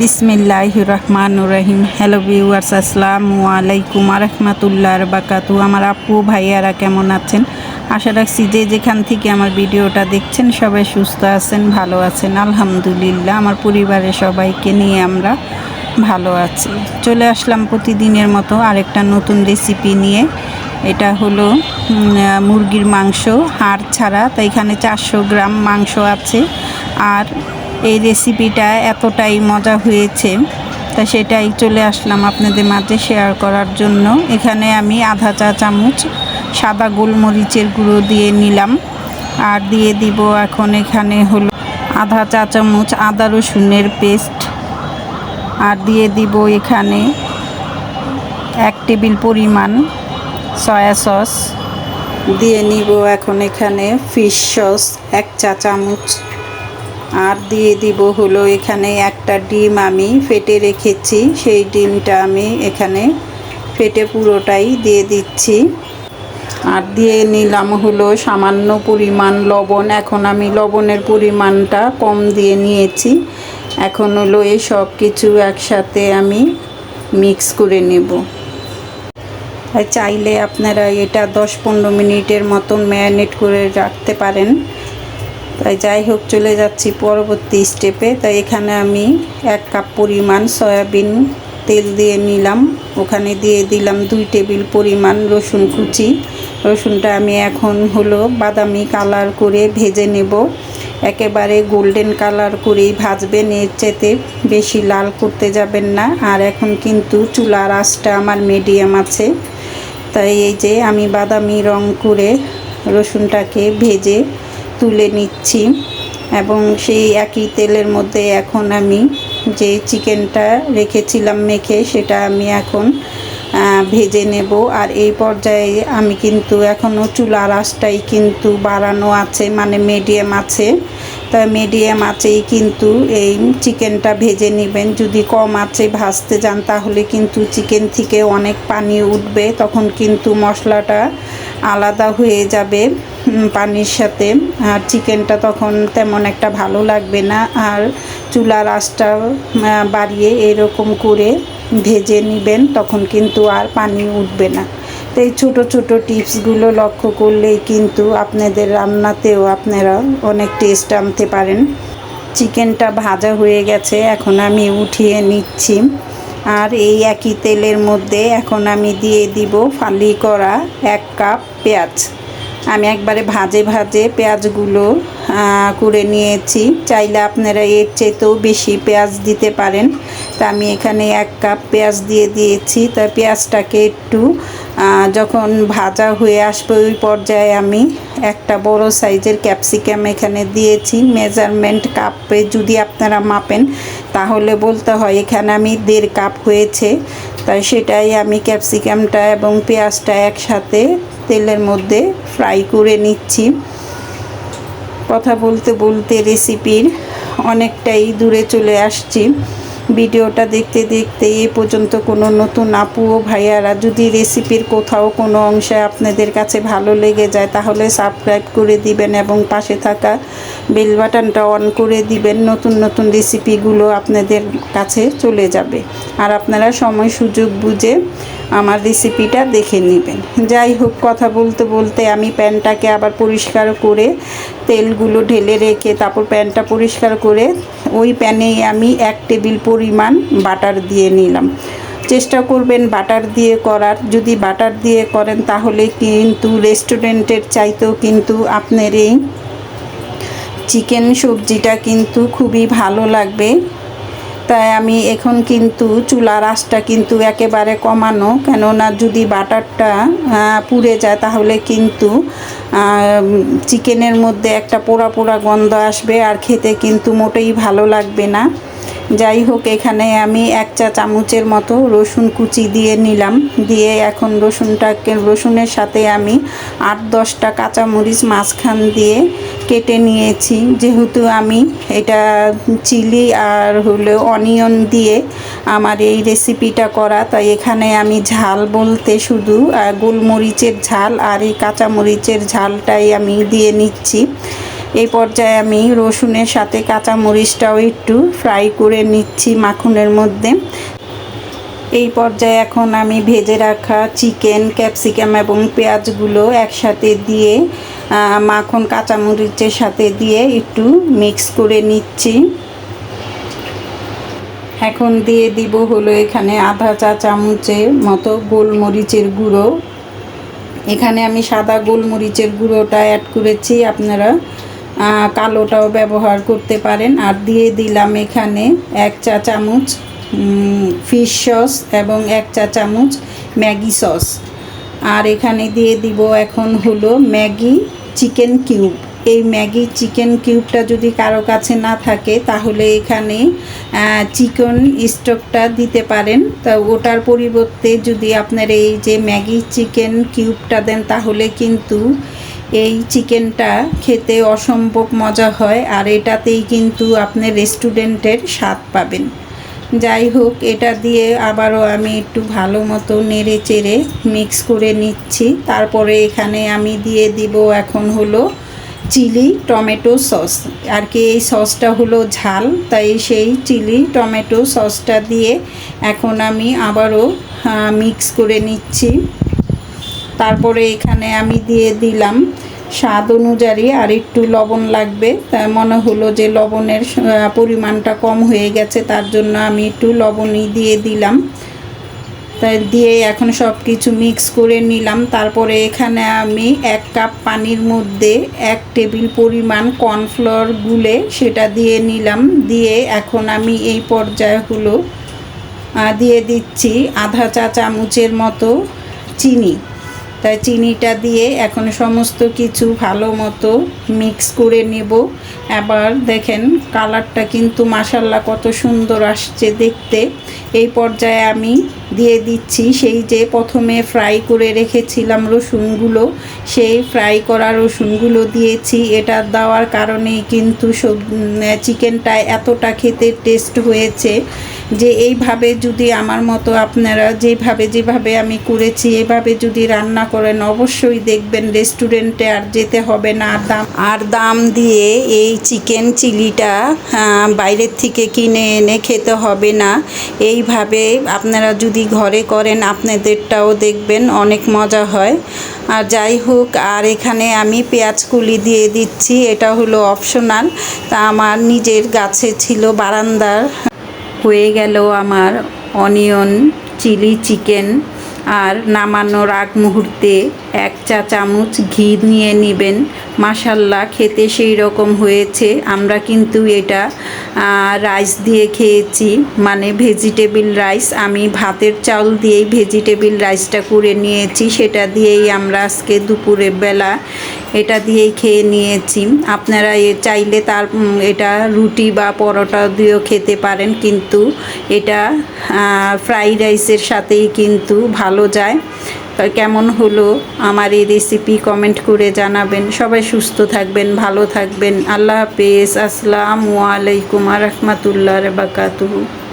বিসমিল্লাহ রহমান রহিম। Hello viewers আসসালামু আলাইকুম রহমতুল্লাহ বাকাতু আমার আপু ভাইয়ারা কেমন আছেন? আশা রাখছি যে যেখান থেকে আমার ভিডিওটা দেখছেন সবাই সুস্থ আছেন, ভালো আছেন। আলহামদুলিল্লাহ, আমার পরিবারের সবাইকে নিয়ে আমরা ভালো আছি। চলে আসলাম প্রতিদিনের মতো আরেকটা নতুন রেসিপি নিয়ে। এটা হলো মুরগির মাংস। হাড় ছাড়া তো এখানে চারশো গ্রাম মাংস আছে। আর এই রেসিপিটা এতটাই মজা হয়েছে। তা সেটাই চলে আসলাম আপনাদের মাঝে শেয়ার করার জন্য। এখানে আমি আধা চা চামচ সাদা গোলমরিচের গুঁড়ো দিয়ে নিলাম। আর দিয়ে দিব এখন এখানে হলো আধা চা চামচ আদা রসুনের পেস্ট। আর দিয়ে দিব এখানে এক টেবিল পরিমাণ সয়া সস। দিয়ে নিব এখন এখানে ফিশ সস এক চা চামচ। আর দিয়ে দিব হলো এখানে একটা ডিম আমি ফেটে রেখেছি। সেই ডিমটা আমি এখানে ফেটে পুরোটাই দিয়ে দিচ্ছি। আর দিয়ে নিলাম হলো সামান্য পরিমাণ লবণ। এখন আমি লবণের পরিমাণটা কম দিয়ে নিয়েছি। এখন হলো এই সব কিছু একসাথে আমি মিক্স করে নেব। চাইলে আপনারা এটা দশ পনেরো মিনিটের মতন ম্যারিনেট করে রাখতে পারেন। তাই যাই হোক, চলে যাচ্ছি পরবর্তী স্টেপে তাই এখানে আমি এক কাপ পরিমাণ সয়াবিন তেল দিয়ে নিলাম। ওখানে দিয়ে দিলাম দুই টেবিল পরিমাণ রসুন কুচি। রসুনটা আমি এখন হলো বাদামি কালার করে ভেজে নেব। একেবারে গোল্ডেন কালার করেই ভাজবেন, এর চেতে বেশি লাল করতে যাবেন না। আর এখন কিন্তু চুলার আঁচটা আমার মিডিয়াম আছে। তাই এই যে আমি বাদামি রং করে রসুনটাকে ভেজে তুলে নিচ্ছি এবং সেই একই তেলের মধ্যে এখন আমি যে চিকেনটা রেখেছিলাম মেখে সেটা আমি এখন ভেজে নেব। আর এই পর্যায়ে আমি কিন্তু এখনও চুলার আঁচটাই কিন্তু বাড়ানো আছে মানে মিডিয়াম আছে। তা মিডিয়াম আছেই কিন্তু এই চিকেনটা ভেজে নেবেন। যদি কম আছে ভাজতে যান তাহলে কিন্তু চিকেন থেকে অনেক পানি উঠবে, তখন কিন্তু মশলাটা আলাদা হয়ে যাবে। পানির সাথে। আর চিকেনটা তখন তেমন একটা ভালো লাগবে না। আর চুলার আঁচটা বাড়িয়ে এরকম করে ভেজে নেবেন, তখন কিন্তু আর পানি উঠবে না। তো এই ছোটো ছোটো টিপসগুলো লক্ষ্য করলেই কিন্তু আপনাদের রান্নাতেও আপনারা অনেক টেস্ট আনতে পারেন। চিকেনটা ভাজা হয়ে গেছে, এখন আমি উঠিয়ে নিচ্ছি। আর এই একই তেলের মধ্যে এখন আমি দিয়ে দিব ফালি করা এক কাপ পেঁয়াজ। আমি একবারে ভাজে ভাজে পেঁয়াজগুলো করে নিয়েছি। চাইলে আপনারা এর চেয়েতেও বেশি পেঁয়াজ দিতে পারেন। তা আমি এখানে এক কাপ পেঁয়াজ দিয়ে দিয়েছি। তা পেঁয়াজটাকে একটু যখন ভাজা হয়ে আসবে ওই পর্যায়ে আমি একটা বড় সাইজের ক্যাপসিকাম এখানে দিয়েছি। মেজারমেন্ট কাপে যদি আপনারা মাপেন, তাহলে বলতে হয় এখানে আমি দেড় কাপ হয়েছে। তাই সেটাই আমি ক্যাপসিকামটা এবং পেঁয়াজটা একসাথে তেলের মধ্যে ফ্রাই করে নিচ্ছি। কথা বলতে বলতে রেসিপির অনেকটাই দূরে চলে আসছি। ভিডিওটা দেখতে দেখতে এ পর্যন্ত কোনো নতুন আপু ও ভাইয়ারা যদি রেসিপির কোথাও কোনো অংশে আপনাদের কাছে ভালো লেগে যায়, তাহলে সাবস্ক্রাইব করে দিবেন এবং পাশে থাকা বেল বাটনটা অন করে দিবেন, নতুন নতুন রেসিপিগুলো আপনাদের কাছে চলে যাবে। আর আপনারা সময়, সুযোগ বুঝে আমার রেসিপিটা দেখে নেবেন। যাই হোক, কথা বলতে বলতে আমি প্যানটাকে আবার পরিষ্কার করে তেলগুলো ঢেলে রেখে তারপর প্যানটা পরিষ্কার করে ওই প্যানেই আমি এক টেবিল পরিমাণ বাটার দিয়ে নিলাম। চেষ্টা করবেন বাটার দিয়ে করার। যদি বাটার দিয়ে করেন তাহলে কিন্তু রেস্টুরেন্টের চাইতেও কিন্তু আপনার এই চিকেন সবজিটা কিন্তু খুবই ভালো লাগবে। তাই আমি এখন কিন্তু চুলার আঁচটা কিন্তু একেবারে কমানো, কেননা যদি বাটারটা পুড়ে যায় তাহলে কিন্তু চিকেনের মধ্যে একটা পোড়া পোড়া গন্ধ আসবে আর খেতে কিন্তু মোটেই ভালো লাগবে না। যাই হোক, এখানে আমি এক চা চামচের মতো রসুন কুচি দিয়ে নিলাম। দিয়ে এখন রসুনটাকে, রসুনের সাথে আমি আট দশটা কাঁচামরিচ মাঝখান দিয়ে কেটে নিয়েছি। যেহেতু আমি এটা চিলি আর হলো অনিয়ন দিয়ে আমার এই রেসিপিটা করা, তাই এখানে আমি ঝাল বলতে শুধু গোলমরিচের ঝাল আর এই কাঁচামরিচের ঝালটাই আমি দিয়ে নিচ্ছি। এই পর্যায়ে আমি রসুনের সাথে কাঁচা মরিচটাও একটু ফ্রাই করে নিচ্ছি মাখনের মধ্যে। এই পর্যায়ে এখন আমি ভেজে রাখা চিকেন, ক্যাপসিকাম এবং পেঁয়াজগুলো একসাথে দিয়ে মাখন কাঁচামরিচের সাথে দিয়ে একটু মিক্স করে নিচ্ছি। এখন দিয়ে দিব হলো এখানে আধা চা চামচের মতো গোলমরিচের গুঁড়ো। এখানে আমি সাদা গোলমরিচের গুঁড়োটা অ্যাড করেছি, আপনারা কালোটাও ব্যবহার করতে পারেন। আর দিয়ে দিলাম এখানে এক চা চামচ ফিশ সস এবং এক চা চামচ ম্যাগি সস আর এখানে দিয়ে দিব এখন হলো ম্যাগি চিকেন কিউব। এই ম্যাগি চিকেন কিউবটা যদি কারও কাছে না থাকে, তাহলে এখানে চিকেন স্টকটা দিতে পারেন। তা ওটার পরিবর্তে যদি আপনার এই যে ম্যাগি চিকেন কিউবটা দেন, তাহলে কিন্তু এই চিকেনটা খেতে অসম্ভব মজা হয় আর এটাতেই কিন্তু আপনি রেস্টুরেন্টের স্বাদ পাবেন। যাই হোক, এটা দিয়ে আবারও আমি একটু ভালো মতো নেড়ে চেড়ে মিক্স করে নিচ্ছি। তারপরে এখানে আমি দিয়ে দিব এখন হলো চিলি টমেটো সস। আর কি এই সসটা হলো ঝাল, তাই সেই চিলি টমেটো সসটা দিয়ে এখন আমি আবারও মিক্স করে নিচ্ছি। তারপরে এখানে আমি দিয়ে দিলাম স্বাদ অনুযায়ী আর একটু লবণ লাগবে। তা মনে হলো যে লবণের পরিমাণটা কম হয়ে গেছে, তার জন্য আমি একটু লবণই দিয়ে দিলাম। তাই দিয়ে এখন সব কিছু মিক্স করে নিলাম। তারপরে এখানে আমি এক কাপ পানির মধ্যে এক টেবিল পরিমাণ কর্নফ্লোর গুলে সেটা দিয়ে নিলাম। দিয়ে এখন আমি এই পর্যায়ে হলো দিয়ে দিচ্ছি আধা চা চামচের মতো চিনি। তাই চিনিটা দিয়ে এখন সমস্ত কিছু ভালো মতো মিক্স করে নেব। এবার দেখেন কালারটা কিন্তু মাসাল্লা কত সুন্দর আসছে দেখতে। এই পর্যায়ে আমি দিয়ে দিচ্ছি সেই যে প্রথমে ফ্রাই করে রেখেছিলাম রসুনগুলো, সেই ফ্রাই করা রসুনগুলো দিয়েছি। এটা দেওয়ার কারণেই কিন্তু সব চিকেনটা এতটা খেতে টেস্ট হয়েছে। যে এইভাবে যদি আমার মতো আপনারা যেভাবে যেভাবে আমি করেছি এভাবে যদি রান্না করেন অবশ্যই দেখবেন রেস্টুরেন্টে আর যেতে হবে না। আর দাম আর দাম দিয়ে এই চিকেন চিলিটা আহ, বাইরের থেকে কিনে এনে খেতে হবে না। এইভাবে আপনারা যদি ঘরে করেন আপনাদেরটাও দেখবেন অনেক মজা হয়। আর যাই হোক আর এখানে আমি পেঁয়াজ কুলি দিয়ে দিচ্ছি এটা হলো অপশনাল তা আমার নিজের গাছে ছিল বারান্দার। হয়ে গেল আমার অনিয়ন চিলি চিকেন আর নামানোর আগ মুহূর্তে এক চা চামচ ঘি নিয়ে নেবেন। মাসাল্লা খেতে সেই রকম হয়েছে। আমরা কিন্তু এটা রাইস দিয়ে খেয়েছি। মানে ভেজিটেবিল রাইস। আমি ভাতের চাউল দিয়েই ভেজিটেবিল রাইসটা করে নিয়েছি। সেটা দিয়েই আমরা আজকে দুপুরের বেলা এটা দিয়েই খেয়ে নিয়েছি। আপনারা এ চাইলে তার এটা রুটি বা পরোটা দিয়েও খেতে পারেন। কিন্তু এটা ফ্রাইড রাইসের সাথেই কিন্তু ভালো যায়। কেমন হলো আমার এই রেসিপি কমেন্ট করে জানাবেন। সবাই সুস্থ থাকবেন, ভালো থাকবেন। আল্লাহ হাফেজ। আসসালামু আলাইকুম আ রহমতুল্লাহ বাকাতুহু।